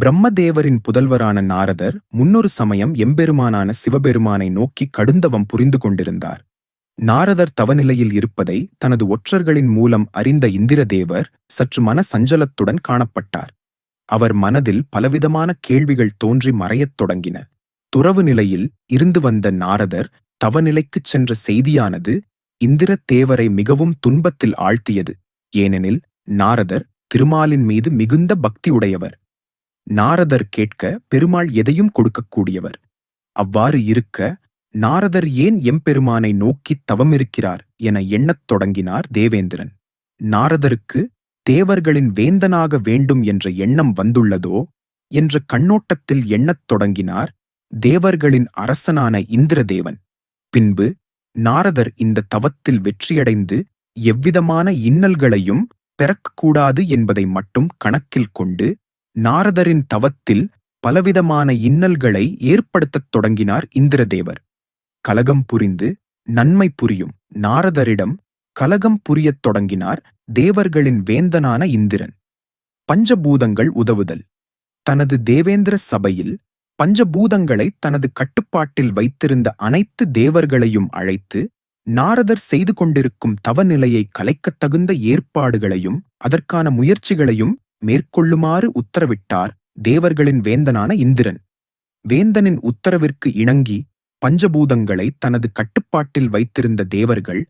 பிரம்மதேவரின் புதல்வரான நாரதர் முன்னொரு சமயம் எம்பெருமானான சிவபெருமானை நோக்கி கடுந்தவம் புரிந்து கொண்டிருந்தார். நாரதர் தவநிலையில் இருப்பதை தனது ஒற்றர்களின் மூலம் அறிந்த இந்திரதேவர் சற்று மன சஞ்சலத்துடன் காணப்பட்டார். அவர் மனதில் பலவிதமான கேள்விகள் தோன்றி மறையத் தொடங்கின. துறவு நிலையில் இருந்து வந்த நாரதர் தவநிலைக்குச் சென்ற செய்தியானது இந்திரதேவரை மிகவும் துன்பத்தில் ஆழ்த்தியது. ஏனெனில் நாரதர் திருமாலின் மீது மிகுந்த பக்தியுடையவர். நாரதர் கேட்க பெருமாள் எதையும் கொடுக்கக்கூடியவர். அவ்வாறு இருக்க நாரதர் ஏன் எம்பெருமானை நோக்கித் தவமிருக்கிறார் என எண்ணத் தொடங்கினார் தேவேந்திரன். நாரதருக்கு தேவர்களின் வேந்தனாக வேண்டும் என்ற எண்ணம் வந்துள்ளதோ என்ற கண்ணோட்டத்தில் எண்ணத் தொடங்கினார் தேவர்களின் அரசனான இந்திரதேவன். பின்பு நாரதர் இந்த தவத்தில் வெற்றியடைந்து எவ்விதமான இன்னல்களையும் பெறக்கூடாது என்பதை மட்டும் கணக்கில் கொண்டு நாரதரின் தவத்தில் பலவிதமான இன்னல்களை ஏற்படுத்தத் தொடங்கினார் இந்திரதேவர். கலகம் புரிந்து நன்மை புரியும். நாரதரிடம் கலகம் புரியத் தொடங்கினார் தேவர்களின் வேந்தனான இந்திரன். பஞ்சபூதங்கள் உதவுதல். தனது தேவேந்திர சபையில் பஞ்சபூதங்களை தனது கட்டுப்பாட்டில் வைத்திருந்த அனைத்து தேவர்களையும் அழைத்து நாரதர் செய்து கொண்டிருக்கும் தவநிலையை கலைக்கத் தகுந்த ஏற்பாடுகளையும் அதற்கான முயற்சிகளையும் மேற்கொள்ளுமாறு உத்தரவிட்டார் தேவர்களின் வேந்தனான இந்திரன். வேந்தனின் உத்தரவிற்கு இணங்கி பஞ்சபூதங்களை தனது கட்டுப்பாட்டில் வைத்திருந்த தேவர்கள்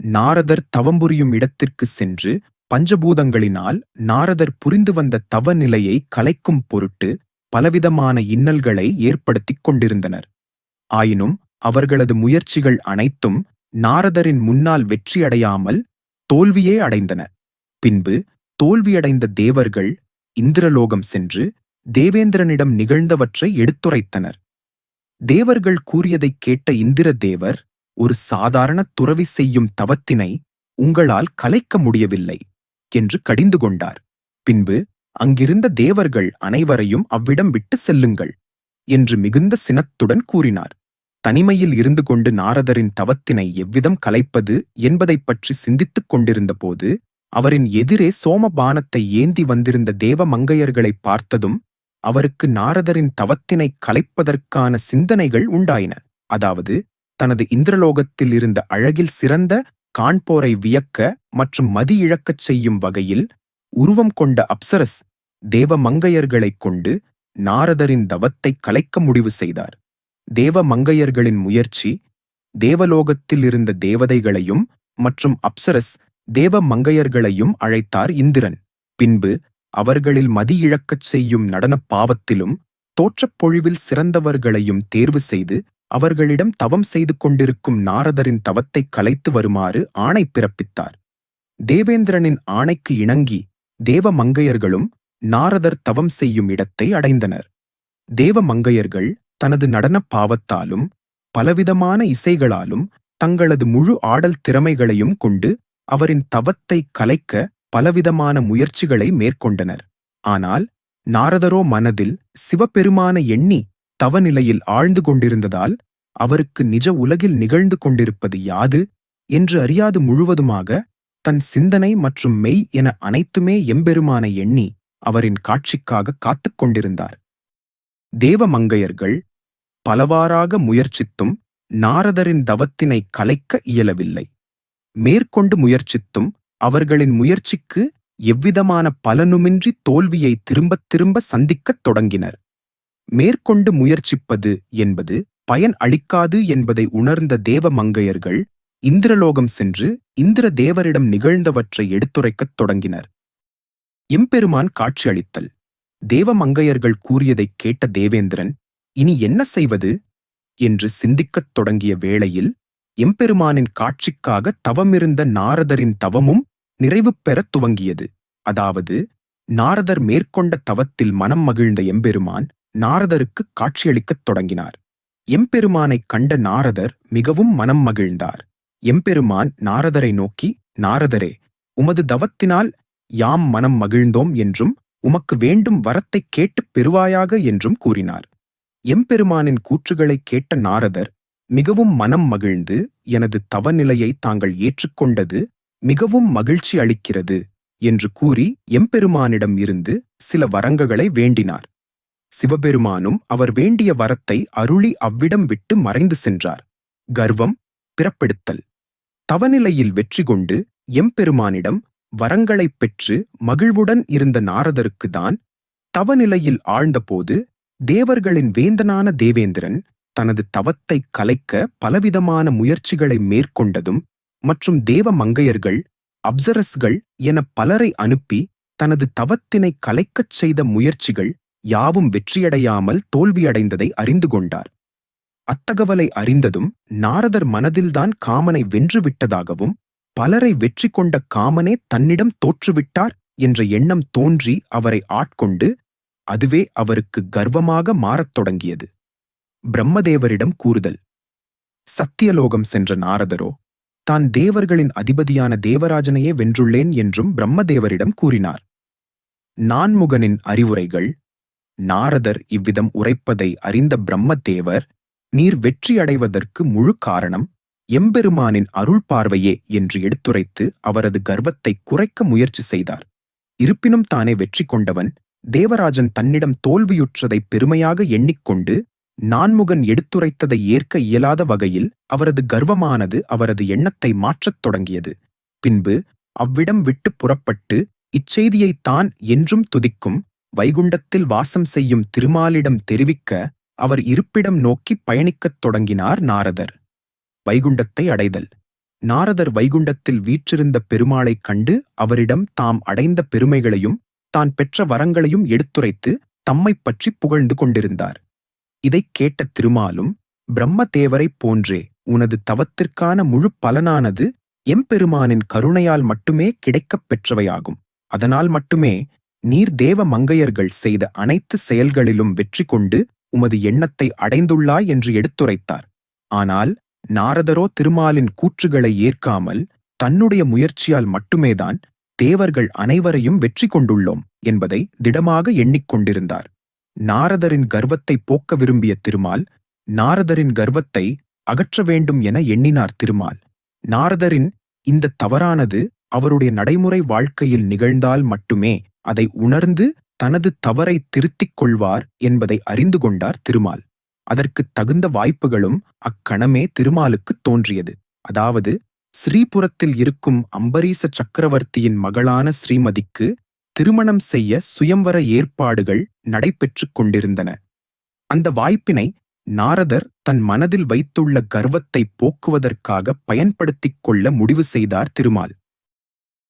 நாரதர் தவம்புரியும் இடத்திற்கு சென்று பஞ்சபூதங்களினால் நாரதர் புரிந்து வந்த தவநிலையை கலைக்கும் பொருட்டு பலவிதமான இன்னல்களை ஏற்படுத்திக் கொண்டிருந்தனர். ஆயினும் அவர்களது முயற்சிகள் அனைத்தும் நாரதரின் முன்னால் வெற்றியடையாமல் தோல்வியே அடைந்தன. பின்பு தோல்வியடைந்த தேவர்கள் இந்திரலோகம் சென்று தேவேந்திரனிடம் நிகழ்ந்தவற்றை எடுத்துரைத்தனர். தேவர்கள் கூறியதைக் கேட்ட இந்திர தேவர் ஒரு சாதாரண துறவி செய்யும் தவத்தினை உங்களால் கலைக்க முடியவில்லை என்று கடிந்து கொண்டார். பின்பு அங்கிருந்த தேவர்கள் அனைவரையும் அவ்விடம் விட்டு செல்லுங்கள் என்று மிகுந்த சினத்துடன் கூறினார். தனிமையில் இருந்து கொண்டு நாரதரின் தவத்தினை எவ்விதம் கலைப்பது என்பதைப் பற்றி சிந்தித்துக் கொண்டிருந்தபோது அவரின் எதிரே சோமபானத்தை ஏந்தி வந்திருந்த தேவ மங்கையர்களைப் பார்த்ததும் அவருக்கு நாரதரின் தவத்தினை கலைப்பதற்கான சிந்தனைகள் உண்டாயின. அதாவது தனது இந்திரலோகத்தில் இருந்த அழகில் சிறந்த காண்போரை வியக்க மற்றும் மதி இழக்கச் செய்யும் வகையில் உருவம் கொண்ட அப்சரஸ் தேவ மங்கையர்களைக் கொண்டு நாரதரின் தவத்தை கலைக்க முடிவு செய்தார். தேவ மங்கையர்களின் முயற்சி தேவலோகத்தில் இருந்த தேவதைகளையும் மற்றும் அப்சரஸ் தேவ மங்கையர்களையும் அழைத்தார் இந்திரன். பின்பு அவர்களில் மதியிழக்கச் செய்யும் நடனப் பாவத்திலும் தோற்றப் பொழிவில் சிறந்தவர்களையும் தேர்வு செய்து அவர்களிடம் தவம் செய்து கொண்டிருக்கும் நாரதரின் தவத்தை கலைத்து வருமாறு ஆணை பிறப்பித்தார். தேவேந்திரனின் ஆணைக்கு இணங்கி தேவ மங்கையர்களும் நாரதர் தவம் செய்யும் இடத்தை அடைந்தனர். தேவ மங்கையர்கள் தனது நடனப் பாவத்தாலும் பலவிதமான இசைகளாலும் தங்களது முழு ஆடல் திறமைகளையும் கொண்டு அவரின் தவத்தை கலைக்க பலவிதமான முயற்சிகளை மேற்கொண்டனர். ஆனால் நாரதரோ மனதில் சிவபெருமான எண்ணி தவநிலையில் ஆழ்ந்து கொண்டிருந்ததால் அவருக்கு நிஜ உலகில் நிகழ்ந்து கொண்டிருப்பது யாது என்று அறியாது முழுவதுமாக தன் சிந்தனை மற்றும் மெய் என அனைத்துமே எம்பெருமான எண்ணி அவரின் காட்சிக்காக காத்துக் கொண்டிருந்தார். தேவமங்கையர்கள் பலவாறாக முயற்சித்தும் நாரதரின் தவத்தினை கலைக்க இயலவில்லை. மேற்கொண்டு முயற்சித்தும் அவர்களின் முயற்சிக்கு எவ்விதமான பலனுமின்றி தோல்வியை திரும்பத் திரும்ப சந்திக்கத் தொடங்கினர். மேற்கொண்டு முயற்சிப்பது என்பது பயன் அளிக்காது என்பதை உணர்ந்த தேவ மங்கையர்கள் இந்திரலோகம் சென்று இந்திர தேவரிடம் நிகழ்ந்தவற்றை எடுத்துரைக்கத் தொடங்கினர். எம்பெருமான் காட்சியளித்தல். தேவ மங்கையர்கள் கூறியதைக் கேட்ட தேவேந்திரன் இனி என்ன செய்வது? என்று சிந்திக்கத் தொடங்கிய வேளையில் எம்பெருமானின் காட்சிக்காக தவமிருந்த நாரதரின் தவமும் நிறைவு பெறத் துவங்கியது. அதாவது நாரதர் மேற்கொண்ட தவத்தில் மனம் மகிழ்ந்த எம்பெருமான் நாரதருக்கு காட்சியளிக்கத் தொடங்கினார். எம்பெருமானைக் கண்ட நாரதர் மிகவும் மனம் மகிழ்ந்தார். எம்பெருமான் நாரதரை நோக்கி நாரதரே உமது தவத்தினால் யாம் மனம் மகிழ்ந்தோம் என்றும் உமக்கு வேண்டும் வரத்தைக் கேட்டுப் பெறுவாயாக என்றும் கூறினார். எம்பெருமானின் கூற்றுகளைக் கேட்ட நாரதர் மிகவும் மனம் மகிழ்ந்து எனது தவநிலையை தாங்கள் ஏற்றுக்கொண்டது மிகவும் மகிழ்ச்சி அளிக்கிறது என்று கூறி எம்பெருமானிடம் இருந்து சில வரங்ககளை வேண்டினார். சிவபெருமானும் அவர் வேண்டிய வரத்தை அருளி அவ்விடம் விட்டு மறைந்து சென்றார். கர்வம் பிறப்பெடுத்தல். தவநிலையில் வெற்றி கொண்டு எம்பெருமானிடம் வரங்களைப் பெற்று மகிழ்வுடன் இருந்த நாரதருக்குதான் தவநிலையில் ஆழ்ந்தபோது தேவர்களின் வேந்தனான தேவேந்திரன் தனது தவத்தை கலைக்க பலவிதமான முயற்சிகளை மேற்கொண்டதும் மற்றும் தேவ மங்கையர்கள் அப்சரஸ்கள் என பலரை அனுப்பி தனது தவத்தினை கலைக்கச் செய்த முயற்சிகள் யாவும் வெற்றியடையாமல் தோல்வியடைந்ததை அறிந்து கொண்டார். அத்தகவலை அறிந்ததும் நாரதர் மனதில்தான் காமனை வென்றுவிட்டதாகவும் பலரை வெற்றி கொண்ட காமனே தன்னிடம் தோற்றுவிட்டார் என்ற எண்ணம் தோன்றி அவரை ஆட்கொண்டு அதுவே அவருக்கு கர்வமாக மாறத் தொடங்கியது. பிரம்மதேவரிடம் கூறுதல். சத்தியலோகம் சென்ற நாரதரோ தான் தேவர்களின் அதிபதியான தேவராஜனையே வென்றுள்ளேன் என்றும் பிரம்மதேவரிடம் கூறினார். நான்முகனின் அறிவுரைகள் நாரதர் இவ்விதம் உரைப்பதை அறிந்த பிரம்மதேவர் நீர் வெற்றியடைவதற்கு முழு காரணம் எம்பெருமானின் அருள் பார்வையே என்று எடுத்துரைத்து அவரது கர்வத்தை குறைக்க முயற்சி செய்தார். இருப்பினும் தானே வெற்றி கொண்டவன் தேவராஜன் தன்னிடம் தோல்வியுற்றதை பெருமையாக எண்ணிக்கொண்டு நான்முகன் எடுத்துரைத்ததை ஏற்க இயலாத வகையில் அவரது கர்வமானது அவரது எண்ணத்தை மாற்றத் தொடங்கியது. பின்பு அவ்விடம் விட்டு புறப்பட்டு இச்செய்தியைத் தான் என்றும் துதிக்கும் வைகுண்டத்தில் வாசம் செய்யும் திருமாலிடம் தெரிவிக்க அவர் இருப்பிடம் நோக்கி பயணிக்கத் தொடங்கினார் நாரதர். வைகுண்டத்தை அடைதல். நாரதர் வைகுண்டத்தில் வீற்றிருந்த பெருமாளைக் கண்டு அவரிடம் தாம் அடைந்த பெருமைகளையும் தான் பெற்ற வரங்களையும் எடுத்துரைத்து தம்மைப் பற்றி புகழ்ந்து கொண்டிருந்தார். இதைக் கேட்ட திருமாலும் பிரம்மதேவரைப் போன்றே உனது தவத்திற்கான முழு பலனானது எம்பெருமானின் கருணையால் மட்டுமே கிடைக்கப் பெற்றவையாகும். அதனால் மட்டுமே நீர் தேவ மங்கையர்கள் செய்த அனைத்து செயல்களிலும் வெற்றி கொண்டு உமது எண்ணத்தை அடைந்துள்ளாய் என்று எடுத்துரைத்தார். ஆனால் நாரதரோ திருமாலின் கூற்றுகளை ஏற்காமல் தன்னுடைய முயற்சியால் மட்டுமேதான் தேவர்கள் அனைவரையும் வெற்றி கொண்டுள்ளோம் என்பதை திடமாக எண்ணிக்கொண்டிருந்தார் நாரதரின் கர்வத்தை போக்க விரும்பிய திருமால் நாரதரின் கர்வத்தை அகற்ற வேண்டும் என எண்ணினார் திருமால். நாரதரின் இந்த தவறானது அவருடைய நடைமுறை வாழ்க்கையில் நிகழ்ந்தால் மட்டுமே அதை உணர்ந்து தனது தவறை திருத்திக் கொள்வார் என்பதை அறிந்து கொண்டார் திருமால். அதற்குத் தகுந்த வாய்ப்புகளும் அக்கணமே திருமாலுக்குத் தோன்றியது. அதாவது ஸ்ரீபுரத்தில் இருக்கும் அம்பரீச சக்கரவர்த்தியின் மகளான ஸ்ரீமதிக்கு திருமணம் செய்ய சுயம்வர ஏற்பாடுகள் நடைபெற்றுக் கொண்டிருந்தன. அந்த வாய்ப்பினை நாரதர் தன் மனதில் வைத்துள்ள கர்வத்தை போக்குவதற்காக பயன்படுத்திக் கொள்ள முடிவு செய்தார் திருமால்.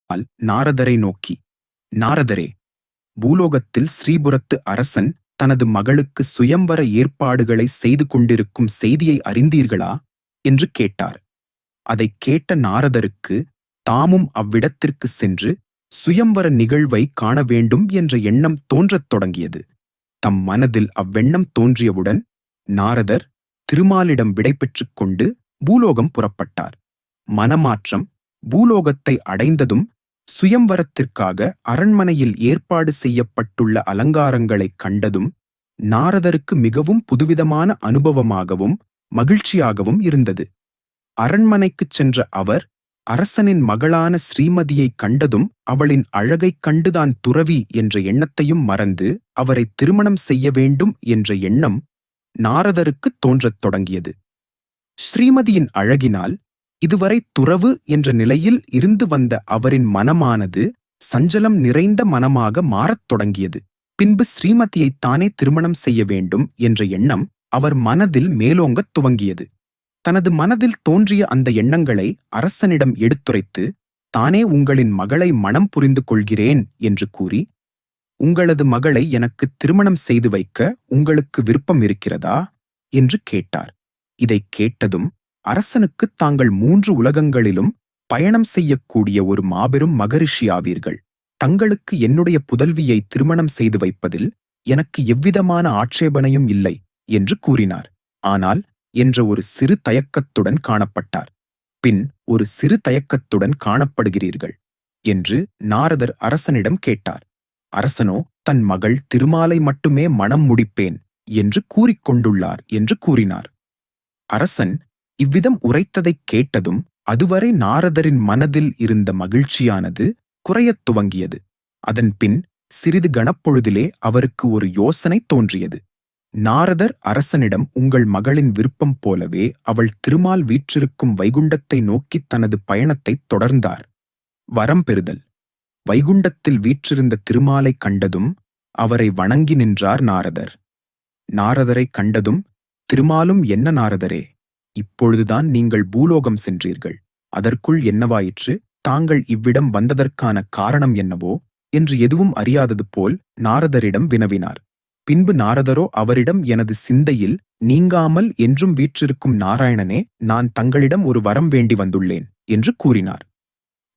அல் நாரதரை நோக்கி நாரதரே பூலோகத்தில் ஸ்ரீபுரத்து அரசன் தனது மகளுக்கு சுயம்வர ஏற்பாடுகளை செய்து கொண்டிருக்கும் செய்தியை அறிந்தீர்களா? என்று கேட்டார். அதைக் கேட்ட நாரதருக்கு தாமும் அவ்விடத்திற்கு சென்று சுயம்வர நிகழ்வை காண வேண்டும் என்ற எண்ணம் தோன்றத் தொடங்கியது. தம் மனதில் அவ்வெண்ணம் தோன்றியவுடன் நாரதர் திருமாலிடம் விடைபெற்றுக் கொண்டு பூலோகம் புறப்பட்டார். மனமாற்றம் பூலோகத்தை அடைந்ததும் சுயம்வரத்திற்காக அரண்மனையில் ஏற்பாடு செய்யப்பட்டுள்ள அலங்காரங்களைக் கண்டதும் நாரதருக்கு மிகவும் புதுவிதமான அனுபவமாகவும் மகிழ்ச்சியாகவும் இருந்தது. அரண்மனைக்குச் சென்ற அவர் அரசனின் மகளான ஸ்ரீமதியைக் கண்டதும் அவளின் அழகைக் கண்டுதான் துறவி என்ற எண்ணத்தையும் மறந்து அவரை திருமணம் செய்ய வேண்டும் என்ற எண்ணம் நாரதருக்குத் தோன்றத் தொடங்கியது. ஸ்ரீமதியின் அழகினால் இதுவரை துறவு என்ற நிலையில் இருந்து வந்த அவரின் மனமானது சஞ்சலம் நிறைந்த மனமாக மாறத் தொடங்கியது. பின்பு ஸ்ரீமதியைத் தானே திருமணம் செய்ய வேண்டும் என்ற எண்ணம் அவர் மனதில் மேலோங்கத் துவங்கியது. தனது மனதில் தோன்றிய அந்த எண்ணங்களை அரசனிடம் எடுத்துரைத்து தானே உங்களின் மகளை மனம் புரிந்து கொள்கிறேன் என்று கூறி உங்களது மகளை எனக்கு திருமணம் செய்து வைக்க உங்களுக்கு விருப்பம் இருக்கிறதா? என்று கேட்டார். இதைக் கேட்டதும் அரசனுக்கு தாங்கள் மூன்று உலகங்களிலும் பயணம் செய்யக்கூடிய ஒரு மாபெரும் மகரிஷியாவீர்கள் தங்களுக்கு என்னுடைய புதல்வியை திருமணம் செய்து வைப்பதில் எனக்கு எவ்விதமான ஆட்சேபனையும் இல்லை என்று கூறினார். ஆனால் என்ற ஒரு சிறு தயக்கத்துடன் காணப்பட்டார். பின் ஒரு சிறு தயக்கத்துடன் காணப்படுகிறீர்கள் என்று நாரதர் அரசனிடம் கேட்டார். அரசனோ தன் மகள் திருமாலை மட்டுமே மனம் முடிப்பேன் என்று கூறிக்கொண்டுள்ளார் என்று கூறினார். அரசன் இவ்விதம் உரைத்ததைக் கேட்டதும் அதுவரை நாரதரின் மனதில் இருந்த மகிழ்ச்சியானது குறையத் துவங்கியது. அதன்பின் சிறிது கணப்பொழுதிலே அவருக்கு ஒரு யோசனை தோன்றியது. நாரதர் அரசனிடம் உங்கள் மகளின் விருப்பம் போலவே அவள் திருமால் வீற்றிருக்கும் வைகுண்டத்தை நோக்கி தனது பயணத்தைத் தொடர்ந்தார். வரம் பெறுதல். வைகுண்டத்தில் வீற்றிருந்த திருமாலைக் கண்டதும் அவரை வணங்கி நின்றார் நாரதர். நாரதரைக் கண்டதும் திருமாலும் என்ன நாரதரே இப்பொழுதுதான் நீங்கள் பூலோகம் சென்றீர்கள். அதற்குள் என்னவாயிற்று? தாங்கள் இவ்விடம் வந்ததற்கான காரணம் என்னவோ? என்று எதுவும் அறியாதது போல் நாரதரிடம் வினவினார். பின்பு நாரதரோ அவரிடம் எனது சிந்தையில் நீங்காமல் என்றும் வீற்றிருக்கும் நாராயணனே நான் தங்களிடம் ஒரு வரம் வேண்டி வந்துள்ளேன் என்று கூறினார்.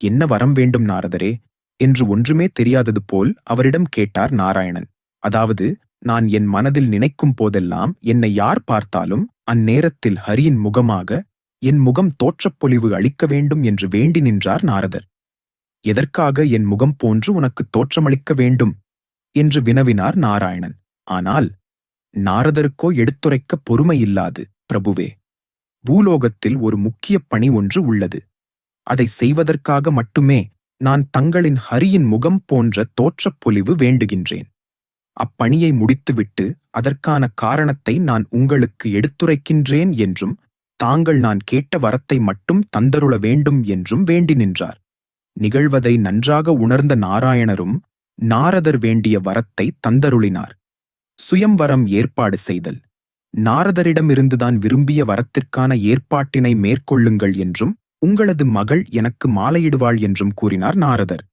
என்ன வரம் வேண்டும் நாரதரே? என்று ஒன்றுமே தெரியாதது போல் அவரிடம் கேட்டார் நாராயணன். அதாவது நான் என் மனதில் நினைக்கும் போதெல்லாம் என்னை யார் பார்த்தாலும் அந்நேரத்தில் ஹரியின் முகமாக என் முகம் தோற்றப்பொலிவு அளிக்க வேண்டும் என்று வேண்டி நின்றார் நாரதர். எதற்காக என் முகம் போன்று உனக்கு தோற்றமளிக்க வேண்டும்? என்று வினவினார் நாராயணன். ஆனால் நாரதருக்கோ எடுத்துரைக்க பொறுமையில்லாது பிரபுவே. பூலோகத்தில் ஒரு முக்கிய பணி ஒன்று உள்ளது. அதை செய்வதற்காக மட்டுமே நான் தங்களின் ஹரியின் முகம் போன்ற தோற்றப் பொலிவு வேண்டுகின்றேன். அப்பணியை முடித்துவிட்டு அதற்கான காரணத்தை நான் உங்களுக்கு எடுத்துரைக்கின்றேன் என்றும் தாங்கள் நான் கேட்ட வரத்தை மட்டும் தந்தருள வேண்டும் என்றும் வேண்டி நின்றார். நிகழ்வதை நன்றாக உணர்ந்த நாராயணரும் நாரதர் வேண்டிய வரத்தை தந்தருளினார். சுயம்வரம் ஏற்பாடு செய்தல். நாரதரிடமிருந்துதான் விரும்பிய வரத்திற்கான ஏற்பாட்டினை மேற்கொள்ளுங்கள் என்றும் உங்களது மகள் எனக்கு மாலையிடுவாள் என்றும் கூறினார் நாரதர்.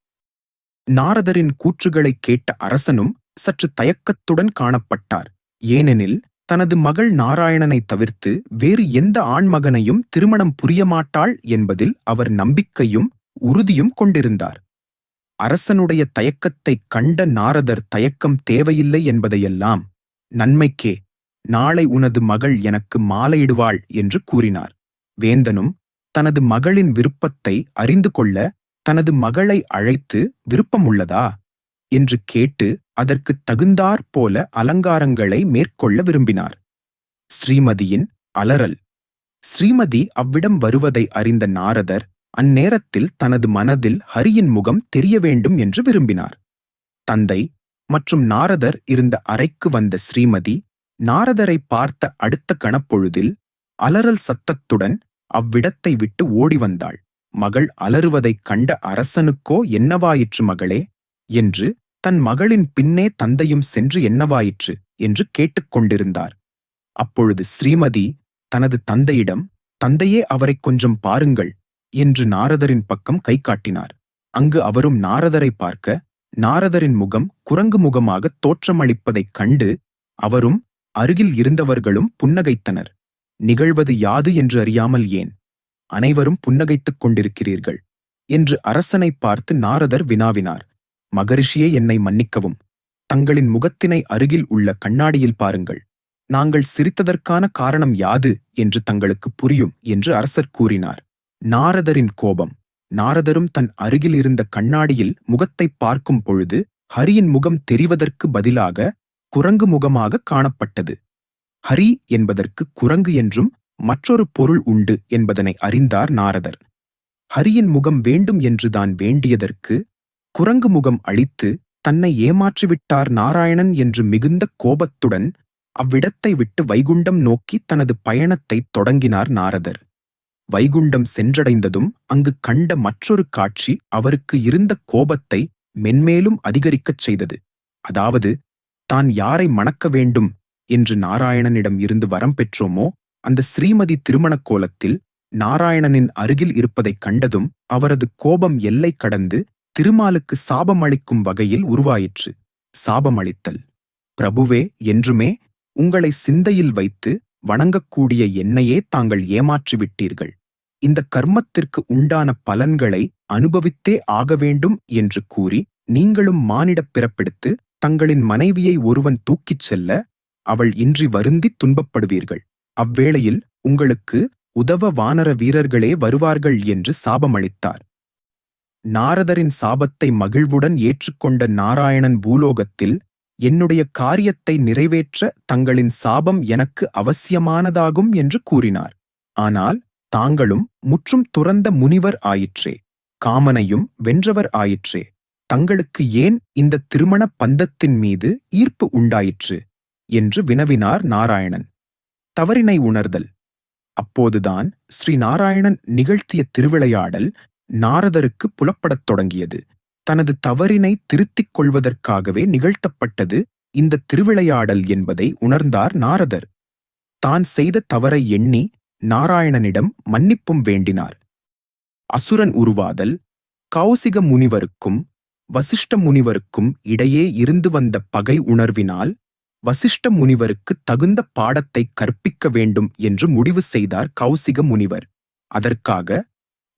நாரதரின் கூற்றுகளைக் கேட்ட அரசனும் சற்று தயக்கத்துடன் காணப்பட்டார். ஏனெனில் தனது மகள் நாராயணனை தவிர்த்து வேறு எந்த ஆண்மகனையும் திருமணம் புரியமாட்டாள் என்பதில் அவர் நம்பிக்கையும் உறுதியும் கொண்டிருந்தார். அரசனுடைய தயக்கத்தைக் கண்ட நாரதர் தயக்கம் தேவையில்லை என்பதையெல்லாம் நன்மைக்கே நாளை உனது மகள் எனக்கு மாலையிடுவாள் என்று கூறினார். வேந்தனும் தனது மகளின் விருப்பத்தை அறிந்து கொள்ள தனது மகளை அழைத்து விருப்பமுள்ளதா? என்று கேட்டு அதற்குத் தகுந்தாற் போல அலங்காரங்களை மேற்கொள்ள விரும்பினார். ஸ்ரீமதியின் அலறல். ஸ்ரீமதி அவ்விடம் வருவதை அறிந்த நாரதர் அந்நேரத்தில் தனது மனதில் ஹரியின் முகம் தெரிய வேண்டும் என்று விரும்பினார். தந்தை மற்றும் நாரதர் இருந்த அறைக்கு வந்த ஸ்ரீமதி நாரதரை பார்த்த அடுத்த கணப்பொழுதில் அலறல் சத்தத்துடன் அவ்விடத்தை விட்டு ஓடி வந்தாள். மகள் அலறுவதைக் கண்ட அரசனுக்கோ என்னவாயிற்று மகளே? என்று தன் மகளின் பின்னே தந்தையும் சென்று என்னவாயிற்று? என்று கேட்டுக்கொண்டிருந்தார் அப்பொழுது ஸ்ரீமதி தனது தந்தையிடம் தந்தையே அவரைக் கொஞ்சம் பாருங்கள். என்று நாரதரின் பக்கம் கை காட்டினார். அங்கு அவரும் நாரதரை பார்க்க நாரதரின் முகம் குரங்கு முகமாக தோற்றமளிப்பதைக் கண்டு அவரும் அருகில் இருந்தவர்களும் புன்னகைத்தனர். நிகழ்வது யாது என்று அறியாமல் ஏன்? அனைவரும் புன்னகைத்துக் கொண்டிருக்கிறீர்கள் என்று அரசனை பார்த்து நாரதர் வினாவினார். மகரிஷியே என்னை மன்னிக்கவும். தங்களின் முகத்தினை அருகில் உள்ள கண்ணாடியில் பாருங்கள். நாங்கள் சிரித்ததற்கான காரணம் யாது என்று தங்களுக்கு புரியும் என்று அரசர் கூறினார். நாரதரின் கோபம். நாரதரும் தன் அருகில் இருந்த கண்ணாடியில் முகத்தை பார்க்கும் பொழுது ஹரியின் முகம் தெரிவதற்கு பதிலாக குரங்கு முகமாக காணப்பட்டது. ஹரி என்பதற்கு குரங்கு என்றும் மற்றொரு பொருள் உண்டு என்பதனை அறிந்தார் நாரதர். ஹரியின் முகம் வேண்டும் என்றுதான் வேண்டியதற்கு குரங்கு முகம் அளித்து தன்னை ஏமாற்றிவிட்டார் நாராயணன் என்று மிகுந்த கோபத்துடன் அவ்விடத்தை விட்டு வைகுண்டம் நோக்கி தனது பயணத்தைத் தொடங்கினார் நாரதர். வைகுண்டம் சென்றடைந்ததும் அங்கு கண்ட மற்றொரு காட்சி அவருக்கு இருந்த கோபத்தை மென்மேலும் அதிகரிக்கச் செய்தது. அதாவது தான் யாரை மணக்க வேண்டும் என்று நாராயணனிடம் இருந்து வரம் பெற்றோமோ? அந்த ஸ்ரீமதி திருமணக் கோலத்தில் நாராயணனின் அருகில் இருப்பதைக் கண்டதும் அவரது கோபம் எல்லை கடந்து திருமாலுக்கு சாபமளிக்கும் வகையில் உருவாயிற்று. சாபமளித்தல். பிரபுவே என்றுமே உங்களை சிந்தையில் வைத்து வணங்கக்கூடிய என்னையே தாங்கள் ஏமாற்றிவிட்டீர்கள். இந்த கர்மத்திற்கு உண்டான பலன்களை அனுபவித்தே ஆக வேண்டும் என்று கூறி நீங்களும் மானிடப் பிறப்பெடுத்து தங்களின் மனைவியை ஒருவன் தூக்கிச் செல்ல அவள் இன்றி வருந்தித் துன்பப்படுவீர்கள். அவ்வேளையில் உங்களுக்கு உதவ வானர வீரர்களே வருவார்கள் என்று சாபமளித்தார். நாரதரின் சாபத்தை மகிழ்வுடன் ஏற்றுக்கொண்ட நாராயணன் பூலோகத்தில் என்னுடைய காரியத்தை நிறைவேற்ற தங்களின் சாபம் எனக்கு அவசியமானதாகும் என்று கூறினார். ஆனால் தாங்களும் முற்றும் துறந்த முனிவர் ஆயிற்றே காமனையும் வென்றவர் ஆயிற்றே தங்களுக்கு ஏன் இந்த திருமண பந்தத்தின் மீது ஈர்ப்பு உண்டாயிற்று? என்று வினவினார் நாராயணன். தவறினை உணர்தல். அப்போதுதான் ஸ்ரீ நாராயணன் நிகழ்த்திய திருவிளையாடல் நாரதருக்கு புலப்படத் தொடங்கியது. தனது தவறினை திருத்திக் கொள்வதற்காகவே நிகழ்த்தப்பட்டது இந்த திருவிளையாடல் என்பதை உணர்ந்தார் நாரதர். தான் செய்த தவறை எண்ணி நாராயணனிடம் மன்னிப்பும் வேண்டினார். அசுரன் உருவாதல் கௌசிக முனிவருக்கும் வசிஷ்ட முனிவருக்கும் இடையே இருந்து வந்த பகை உணர்வினால் வசிஷ்ட முனிவருக்கு தகுந்த பாடத்தை கற்பிக்க வேண்டும் என்று முடிவு செய்தார் கௌசிக முனிவர். அதற்காக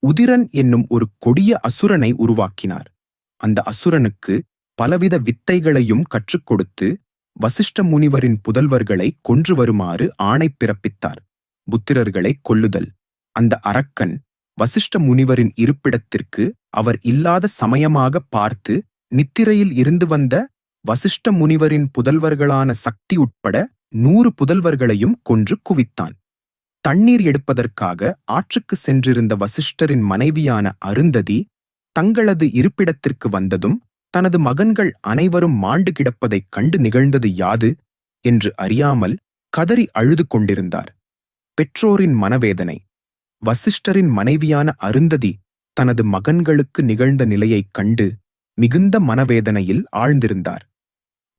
உதிரன் என்னும் ஒரு கொடிய அசுரனை உருவாக்கினார். அந்த அசுரனுக்கு பலவித வித்தைகளையும் கற்றுக் கொடுத்து வசிஷ்ட முனிவரின் புதல்வர்களை கொன்று வருமாறு ஆணை பிறப்பித்தார். புத்திரர்களை கொல்லுதல். அந்த அரக்கன் வசிஷ்ட முனிவரின் இருப்பிடத்திற்கு அவர் இல்லாத சமயமாக பார்த்து நித்திரையில் இருந்து வந்த வசிஷ்ட முனிவரின் புதல்வர்களான சக்தி உட்பட நூறு புதல்வர்களையும் கொன்று குவித்தான். தண்ணீர் எடுப்பதற்காக ஆற்றுக்கு சென்றிருந்த வசிஷ்டரின் மனைவியான அருந்ததி தங்களது இருப்பிடத்திற்கு வந்ததும் தனது மகன்கள் அனைவரும் மாண்டு கிடப்பதைக் கண்டு நிகழ்ந்தது யாது? என்று அறியாமல் கதறி அழுது கொண்டிருந்தார். பெற்றோரின் மனவேதனை வசிஷ்டரின் மனைவியான அருந்ததி தனது மகன்களுக்கு நிகழ்ந்த நிலையைக் கண்டு மிகுந்த மனவேதனையில் ஆழ்ந்திருந்தார்.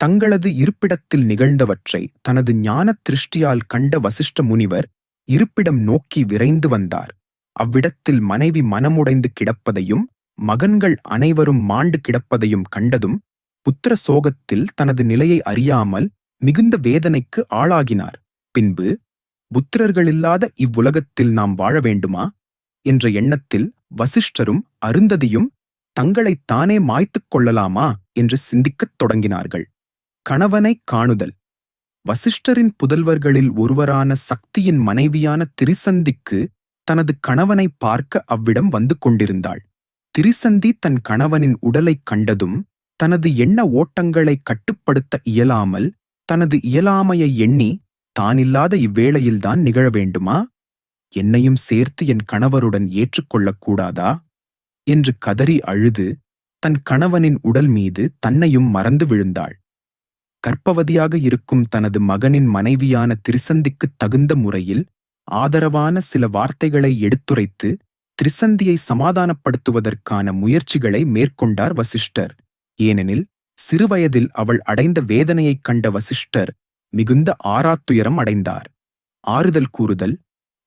தங்களது இருப்பிடத்தில் நிகழ்ந்தவற்றை தனது ஞான திருஷ்டியால் கண்ட வசிஷ்ட முனிவர் இருப்பிடம் நோக்கி விரைந்து வந்தார். அவ்விடத்தில் மனைவி மனமுடைந்து கிடப்பதையும் மகன்கள் அனைவரும் மாண்டு கிடப்பதையும் கண்டதும் புத்திர சோகத்தில் தனது நிலையை அறியாமல் மிகுந்த வேதனைக்கு ஆளாகினார். பின்பு புத்திரர்களில்லாத இவ்வுலகத்தில் நாம் வாழ வேண்டுமா? என்ற எண்ணத்தில் வசிஷ்டரும் அருந்ததியும் தங்களைத் தானே மாய்த்துக் கொள்ளலாமா? என்று சிந்திக்கத் தொடங்கினார்கள். கணவனை காணுதல். வசிஷ்டரின் புதல்வர்களில் ஒருவரான சக்தியின் மனைவியான திரிசந்திக்கு தனது கணவனை பார்க்க அவ்விடம் வந்து கொண்டிருந்தாள். திரிசந்தி தன் கணவனின் உடலைக் கண்டதும் தனது எண்ண ஓட்டங்களை கட்டுப்படுத்த இயலாமல் தனது இயலாமையை எண்ணி தானில்லாத இவ்வேளையில்தான் நிகழ வேண்டுமா? என்னையும் சேர்த்து என் கணவருடன் ஏற்றுக்கொள்ளக் கூடாதா என்று கதறி அழுது தன் கணவனின் உடல் மீது தன்னையும் மறந்து விழுந்தாள். கற்பவதியாக இருக்கும் தனது மகனின் மனைவியான திரிசந்திக்குத் தகுந்த முறையில் ஆதரவான சில வார்த்தைகளை எடுத்துரைத்து திரிசந்தியை சமாதானப்படுத்துவதற்கான முயற்சிகளை மேற்கொண்டார் வசிஷ்டர். ஏனெனில் சிறுவயதில் அவள் அடைந்த வேதனையைக் கண்ட வசிஷ்டர் மிகுந்த ஆறாத்துயரம் அடைந்தார். ஆறுதல் கூறுதல்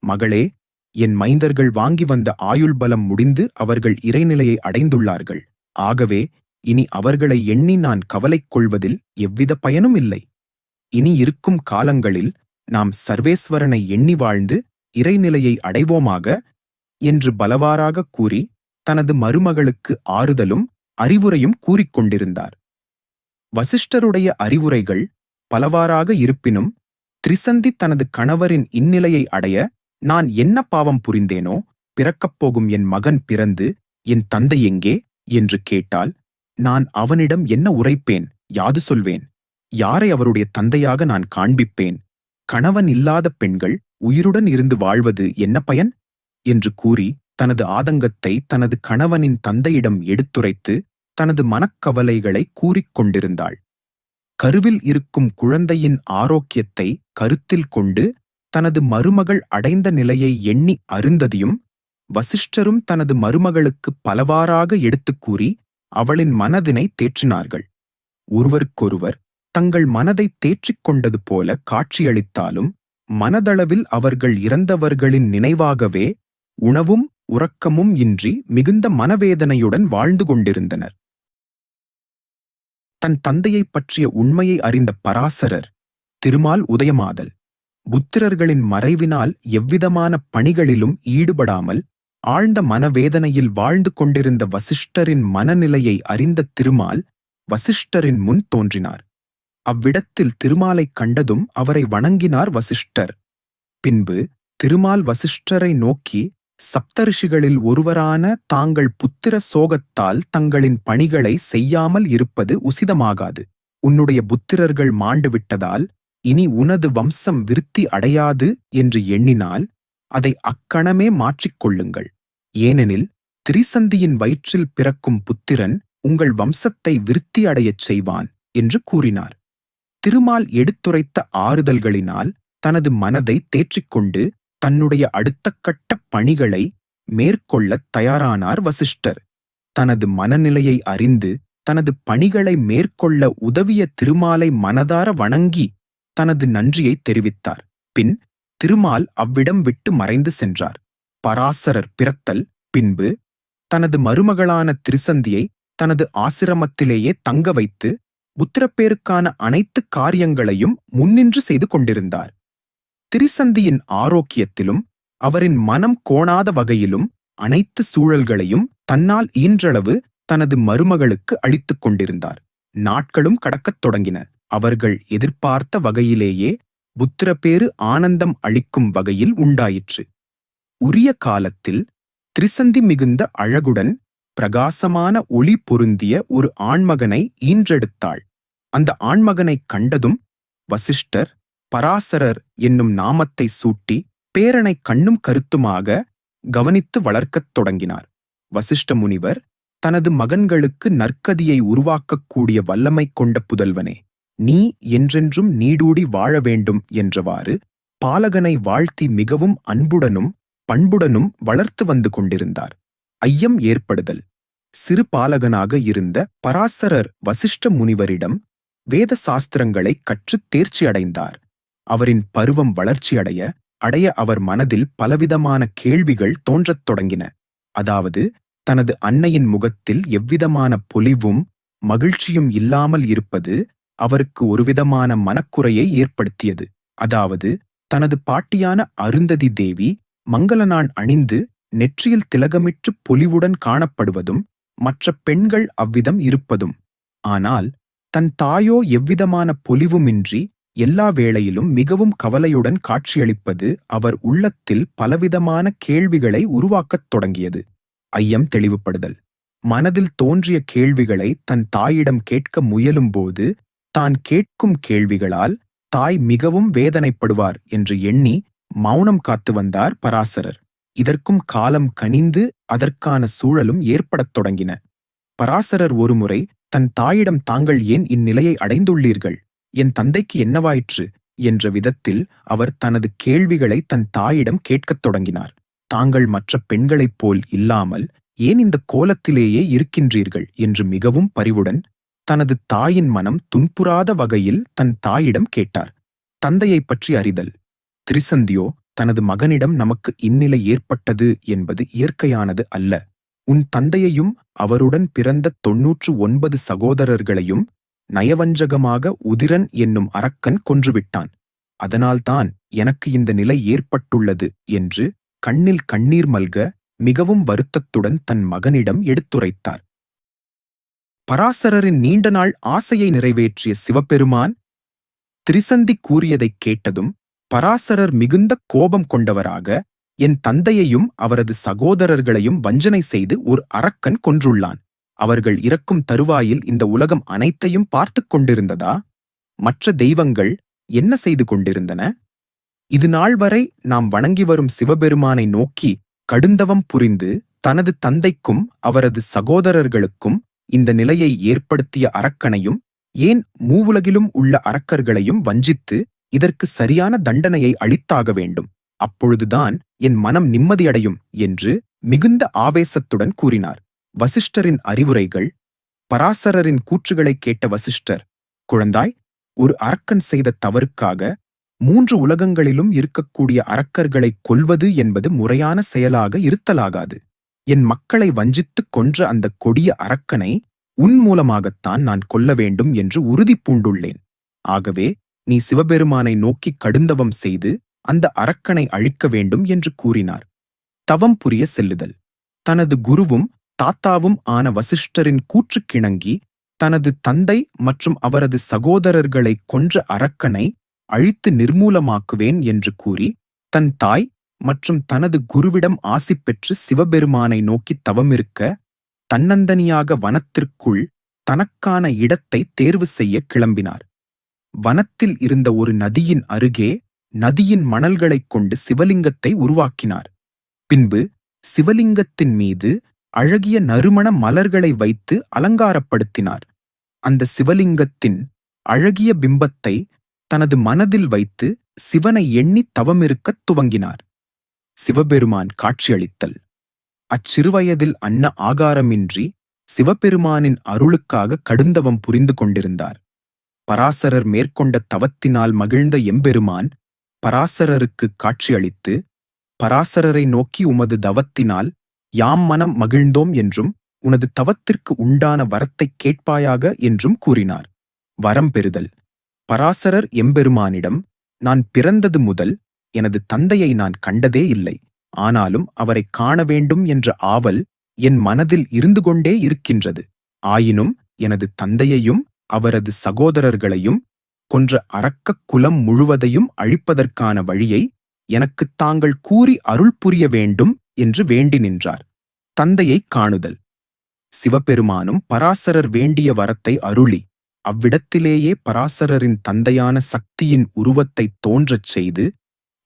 மகளே என் மைந்தர்கள் வாங்கி வந்த ஆயுள் பலம் முடிந்து அவர்கள் இறைநிலையை அடைந்துள்ளார்கள். ஆகவே இனி அவர்களை எண்ணி நான் கவலை கொள்வதில் எவ்வித பயனும் இல்லை. இனி இருக்கும் காலங்களில் நாம் சர்வேஸ்வரனை எண்ணி வாழ்ந்து இறைநிலையை அடைவோமாக என்று பலவாறாகக் கூறி தனது மருமகளுக்கு ஆறுதலும் அறிவுரையும் கூறிக்கொண்டிருந்தார் வசிஷ்டருடைய அறிவுரைகள் பலவாறாக இருப்பினும் திரிசந்தி தனது கணவரின் இந்நிலையை அடைய நான் என்ன பாவம் புரிந்தேனோ பிறக்கப் போகும் என் மகன் பிறந்து என் தந்தை எங்கே? என்று கேட்டால் நான் அவனிடம் என்ன உரைப்பேன்? யாது சொல்வேன்? யாரை அவருடைய தந்தையாக நான் காண்பிப்பேன்? கணவன் இல்லாத பெண்கள் உயிருடன் இருந்து வாழ்வது என்ன பயன்? என்று கூறி தனது ஆதங்கத்தை தனது கணவனின் தந்தையிடம் எடுத்துரைத்து தனது மனக்கவலைகளை கூறிக் கொண்டிருந்தாள். கருவில் இருக்கும் குழந்தையின் ஆரோக்கியத்தை கருத்தில் கொண்டு தனது மருமகள் அடைந்த நிலையை எண்ணி அருந்ததியும் வசிஷ்டரும் தனது மருமகளுக்கு பலவாறாக எடுத்துக் கூறி அவளின் மனதினை தேற்றினார்கள். ஒருவருக்கொருவர் தங்கள் மனதை தேற்றிக் கொண்டது போல காட்சியளித்தாலும் மனதளவில் அவர்கள் இறந்தவர்களின் நினைவாகவே உணவும் உறக்கமும் இன்றி மிகுந்த மனவேதனையுடன் வாழ்ந்து கொண்டிருந்தனர். தன் தந்தையைப் பற்றிய உண்மையை அறிந்த பராசரர் திருமால் உதயமாதல் புத்திரர்களின் மறைவினால் எவ்விதமான பணிகளிலும் ஈடுபடாமல் ஆழ்ந்த மனவேதனையில் வாழ்ந்து கொண்டிருந்த வசிஷ்டரின் மனநிலையை அறிந்த திருமால் வசிஷ்டரின் முன் தோன்றினார். அவ்விடத்தில் திருமாலைக் கண்டதும் அவரை வணங்கினார் வசிஷ்டர். பின்பு திருமால் வசிஷ்டரை நோக்கி சப்தரிஷிகளில் ஒருவரான தாங்கள் புத்திர சோகத்தால் தங்களின் பணிகளை செய்யாமல் இருப்பது உசிதமாகாது. உன்னுடைய புத்திரர்கள் மாண்டுவிட்டதால் இனி உனது வம்சம் விருத்தி அடையாது என்று எண்ணினால் அதை அக்கணமே மாற்றிக்கொள்ளுங்கள் ஏனெனில் திரிசந்தியின் வயிற்றில் பிறக்கும் புத்திரன் உங்கள் வம்சத்தை விருத்தி அடையச் செய்வான் என்று கூறினார். திருமால் எடுத்துரைத்த ஆறுதல்களினால் தனது மனதை தேற்றிக்கொண்டு தன்னுடைய அடுத்த கட்ட பணிகளை மேற்கொள்ளத் தயாரானார் வசிஷ்டர். தனது மனநிலையை அறிந்து தனது பணிகளை மேற்கொள்ள உதவிய திருமாலை மனதார வணங்கி தனது நன்றியை தெரிவித்தார். பின் திருமால் அவ்விடம் விட்டு மறைந்து சென்றார். பராசரர் பிறத்தல் பின்பு தனது மருமகளான திருசந்தியை தனது ஆசிரமத்திலேயே தங்க வைத்து உத்திரப்பேருக்கான அனைத்து காரியங்களையும் முன்னின்று செய்து கொண்டிருந்தார். திரிசந்தியின் ஆரோக்கியத்திலும் அவரின் மனம் கோணாத வகையிலும் அனைத்து சூழல்களையும் தன்னால் ஈன்றளவு தனது மருமகளுக்கு அளித்துக் கொண்டிருந்தார். நாட்களும் கடக்கத் தொடங்கின. அவர்கள் எதிர்பார்த்த வகையிலேயே புத்திரப்பேறு ஆனந்தம் அளிக்கும் வகையில் உண்டாயிற்று. உரிய காலத்தில் திரிசந்தி மிகுந்த அழகுடன் பிரகாசமான ஒளி பொருந்திய ஒரு ஆண்மகனை ஈன்றெடுத்தாள். அந்த ஆண்மகனைக் கண்டதும் வசிஷ்டர் பராசரர் என்னும் நாமத்தை சூட்டி பேரனை கண்ணும் கருத்துமாக கவனித்து வளர்க்கத் தொடங்கினார். வசிஷ்ட முனிவர் தனது மகன்களுக்கு நற்கதியை உருவாக்கக்கூடிய வல்லமை கொண்ட புதல்வனே நீ என்றென்றும் நீடூடி வாழ வேண்டும் என்றவாறு பாலகனை வாழ்த்தி மிகவும் அன்புடனும் பண்புடனும் வளர்த்து வந்து கொண்டிருந்தார். ஐயம் ஏற்படுதல். சிறு பாலகனாக இருந்த பராசரர் வசிஷ்ட முனிவரிடம் வேத சாஸ்திரங்களை கற்றுத் தேர்ச்சி அடைந்தார். அவரின் பருவம் வளர்ச்சியடைய அடைய அவர் மனதில் பலவிதமான கேள்விகள் தோன்றத் தொடங்கின. அதாவது தனது அன்னையின் முகத்தில் எவ்விதமான பொலிவும் மகிழ்ச்சியும் இல்லாமல் இருப்பது அவருக்கு ஒருவிதமான மனக்குறையை ஏற்படுத்தியது. அதாவது தனது பாட்டியான அருந்ததி தேவி மங்களனான் அணிந்து நெற்றியில் திலகமிட்டு பொலிவுடன் காணப்படுவதும் மற்ற பெண்கள் அவ்விதம் இருப்பதும். ஆனால் தன் தாயோ எவ்விதமான பொலிவுமின்றி எல்லா வேளையிலும் மிகவும் கவலையுடன் காட்சியளிப்பது அவர் உள்ளத்தில் பலவிதமான கேள்விகளை உருவாக்கத் தொடங்கியது. ஐயம் தெளிவுபடுதல். மனதில் தோன்றிய கேள்விகளை தன் தாயிடம் கேட்க முயலும்போது தான் கேட்கும் கேள்விகளால் தாய் மிகவும் வேதனைப்படுவார் என்று எண்ணி மௌனம் காத்து வந்தார் பராசரர். இதற்கும் காலம் கனிந்து அதற்கான சூழலும் ஏற்படத் தொடங்கின. பராசரர் ஒருமுறை தன் தாயிடம் தாங்கள் ஏன் இந்நிலையை அடைந்துள்ளீர்கள்? என் தந்தைக்கு என்னவாயிற்று? என்ற விதத்தில் அவர் தனது கேள்விகளை தன் தாயிடம் கேட்கத் தொடங்கினார். தாங்கள் மற்ற பெண்களைப் போல் இல்லாமல் ஏன் இந்த கோலத்திலேயே இருக்கின்றீர்கள்? என்று மிகவும் பரிவுடன் தனது தாயின் மனம் துன்புறாத வகையில் தன் தாயிடம் கேட்டார். தந்தையைப் பற்றி அறிதல். திரிசந்தியோ தனது மகனிடம் நமக்கு இந்நிலை ஏற்பட்டது என்பது இயற்கையானது அல்ல. உன் தந்தையையும் அவருடன் பிறந்த தொன்னூற்று ஒன்பது சகோதரர்களையும் நயவஞ்சகமாக உதிரன் என்னும் அரக்கன் கொன்றுவிட்டான். அதனால்தான் எனக்கு இந்த நிலை ஏற்பட்டுள்ளது என்று கண்ணில் கண்ணீர் மல்க மிகவும் வருத்தத்துடன் தன் மகனிடம் எடுத்துரைத்தார். பராசரரின் நீண்ட நாள் ஆசையை நிறைவேற்றிய சிவபெருமான் திரிசந்தி கூறியதைக் கேட்டதும் பராசரர் மிகுந்த கோபம் கொண்டவராக என் தந்தையையும் அவரது சகோதரர்களையும் வஞ்சனை செய்து ஒரு அரக்கன் கொன்றுள்ளான். அவர்கள் இறக்கும் தருவாயில் இந்த உலகம் அனைத்தையும் பார்த்துக் கொண்டிருந்ததா? மற்ற தெய்வங்கள் என்ன செய்து கொண்டிருந்தன? இது நாள் வரை நாம் வணங்கி வரும் சிவபெருமானை நோக்கி கடுந்தவம் புரிந்து தனது தந்தைக்கும் அவரது சகோதரர்களுக்கும் இந்த நிலையை ஏற்படுத்திய அரக்கனையும் ஏன் மூவுலகிலும் உள்ள அரக்கர்களையும் வஞ்சித்து இதற்கு சரியான தண்டனையை அளித்தாக வேண்டும்? அப்பொழுதுதான் என் மனம் நிம்மதியடையும் என்று மிகுந்த ஆவேசத்துடன் கூறினார். வசிஷ்டரின் அறிவுரைகள் பராசரரின் கூற்றுகளைக் கேட்ட வசிஷ்டர் குழந்தாய் ஒரு அரக்கன் செய்த தவறுக்காக மூன்று உலகங்களிலும் இருக்கக்கூடிய அரக்கர்களைக் கொல்வது என்பது முறையான செயலாக இருத்தலாகாது. என் மக்களை வஞ்சித்துக் கொன்ற அந்த கொடிய அரக்கனை உன் மூலமாகத்தான் நான் கொல்ல வேண்டும் என்று உறுதி பூண்டுள்ளேன். ஆகவே நீ சிவபெருமானை நோக்கி கடுந்தவம் செய்து அந்த அரக்கனை அழிக்க வேண்டும் என்று கூறினார். தவம் புரிய செல்லுதல். தனது குருவும் தாத்தாவும் ஆன வசிஷ்டரின் கூற்றுக்கிணங்கி தனது தந்தை மற்றும் அவரது சகோதரர்களை கொன்ற அரக்கனை அழித்து நிர்மூலமாக்குவேன் என்று கூறி தன் தாய் மற்றும் தனது குருவிடம் ஆசி பெற்று சிவபெருமானை நோக்கி தவமிருக்க தன்னந்தனியாக வனத்திற்குள் தனக்கான இடத்தை தேர்வு செய்ய கிளம்பினார். வனத்தில் இருந்த ஒரு நதியின் அருகே நதியின் மணல்களைக் கொண்டு சிவலிங்கத்தை உருவாக்கினார். பின்பு சிவலிங்கத்தின் மீது அழகிய நறுமண மலர்களை வைத்து அலங்காரப்படுத்தினார். அந்த சிவலிங்கத்தின் அழகிய பிம்பத்தை தனது மனதில் வைத்து சிவனை எண்ணி தவமிருக்கத் துவங்கினார். சிவபெருமான் காட்சியளித்தல். அச்சிறுவயதில் அன்ன ஆகாரமின்றி சிவபெருமானின் அருளுக்காக கடுந்தவம் புரிந்து கொண்டிருந்தார். பராசரர் மேற்கொண்ட தவத்தினால் மகிழ்ந்த எம்பெருமான் பராசரருக்கு காட்சியளித்து பராசரரை நோக்கி உமது தவத்தினால் யாம் மனம் மகிழ்ந்தோம் என்றும் உனது தவத்திற்கு உண்டான வரத்தைக் கேட்பாயாக என்றும் கூறினார். வரம் பெறுதல். பராசரர் எம்பெருமானிடம் நான் பிறந்தது முதல் எனது தந்தையை நான் கண்டதே இல்லை. ஆனாலும் அவரைக் காண வேண்டும் என்ற ஆவல் என் மனதில் இருந்து கொண்டே இருக்கின்றது. ஆயினும் எனது தந்தையையும் அவரது சகோதரர்களையும் கொன்ற அரக்கக் குலம் முழுவதையும் அழிப்பதற்கான வழியை எனக்குத் தாங்கள் கூறி அருள் புரிய வேண்டும் என்று வேண்டி நின்றார். தந்தையைக் காணுதல். சிவபெருமானும் பராசரர் வேண்டிய வரத்தை அருளி அவ்விடத்திலேயே பராசரரின் தந்தையான சக்தியின் உருவத்தைத் தோன்றச் செய்து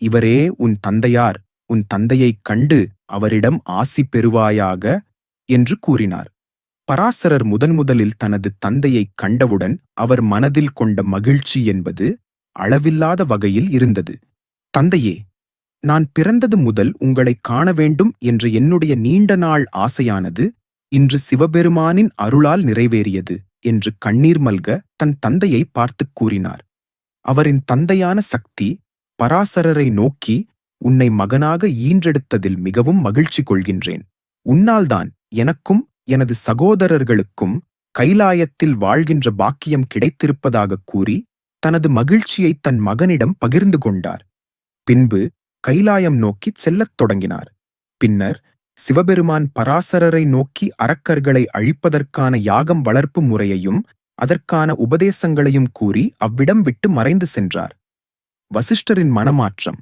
இவரே உன் தந்தையார் உன் தந்தையைக் கண்டு அவரிடம் ஆசி பெறுவாயாக என்று கூறினார். பராசரர் முதன்முதலில் தனது தந்தையைக் கண்டவுடன் அவர் மனதில் கொண்ட மகிழ்ச்சி என்பது அளவில்லாத வகையில் இருந்தது. தந்தையே நான் பிறந்தது முதல் உங்களைக் காண வேண்டும் என்ற என்னுடைய நீண்ட நாள் ஆசையானது இன்று சிவபெருமானின் அருளால் நிறைவேறியது என்று கண்ணீர் மல்க தன் தந்தையை பார்த்துக் கூறினார். அவரின் தந்தையான சக்தி பராசரரை நோக்கி உன்னை மகனாக ஈன்றெடுத்ததில் மிகவும் மகிழ்ச்சி கொள்கின்றேன். உன்னால்தான் எனக்கும் எனது சகோதரர்களுக்கும் கைலாயத்தில் வாழ்கின்ற பாக்கியம் கிடைத்திருப்பதாகக் கூறி தனது மகிழ்ச்சியை தன் மகனிடம் பகிர்ந்து கொண்டார். பின்பு கைலாயம் நோக்கிச் செல்லத் தொடங்கினார். பின்னர் சிவபெருமான் பராசரரை நோக்கி அரக்கர்களை அழிப்பதற்கான யாகம் வளர்ப்பு முறையையும் அதற்கான உபதேசங்களையும் கூறி அவ்விடம் விட்டு மறைந்து சென்றார். வசிஷ்டரின் மனமாற்றம்.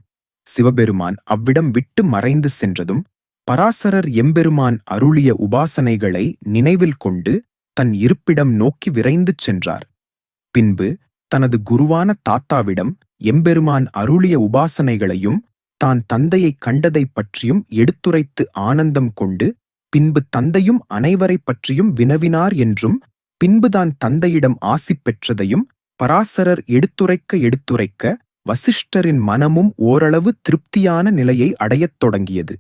சிவபெருமான் அவ்விடம் விட்டு மறைந்து சென்றதும் பராசரர் எம்பெருமான் அருளிய உபாசனைகளை நினைவில் கொண்டு தன் இருப்பிடம் நோக்கி விரைந்து சென்றார். பின்பு தனது குருவான தாத்தாவிடம் எம்பெருமான் அருளிய உபாசனைகளையும் தான் தந்தையைக் கண்டதைப் பற்றியும் எடுத்துரைத்து ஆனந்தம் கொண்டு பின்பு தந்தையும் அனைவரைப் பற்றியும் வினவினார் என்றும் பின்பு தான் தந்தையிடம் ஆசி பெற்றதையும் பராசரர் எடுத்துரைக்க எடுத்துரைக்க வசிஷ்டரின் மனமும் ஓரளவு திருப்தியான நிலையை அடையத் தொடங்கியது.